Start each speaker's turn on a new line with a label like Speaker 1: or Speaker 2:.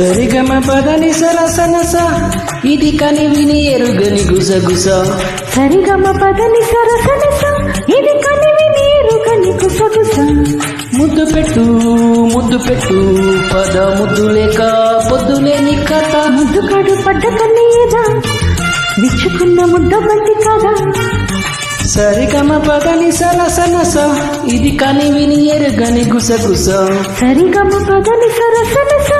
Speaker 1: సరిగమ పదని సరసనస ఇది కని విని ఎరుగని గుసగుస.
Speaker 2: సరిగమ పదని సరసనస ఇది కని విని ఎరుగని గుసగుస.
Speaker 1: ముద్దు పెట్టు ముద్దు పెట్టు పద ముద్దు లేక పొద్దులేని కథ.
Speaker 2: ముద్దు కాడు పడ్డ కన్నీయదా విచ్చుకున్న ముద్ద బంతి కదా.
Speaker 1: సరిగమ పదని సరసనస ఇది కని విని ఎరుగని గుసగుస.
Speaker 2: సరిగమ పదని సరసనస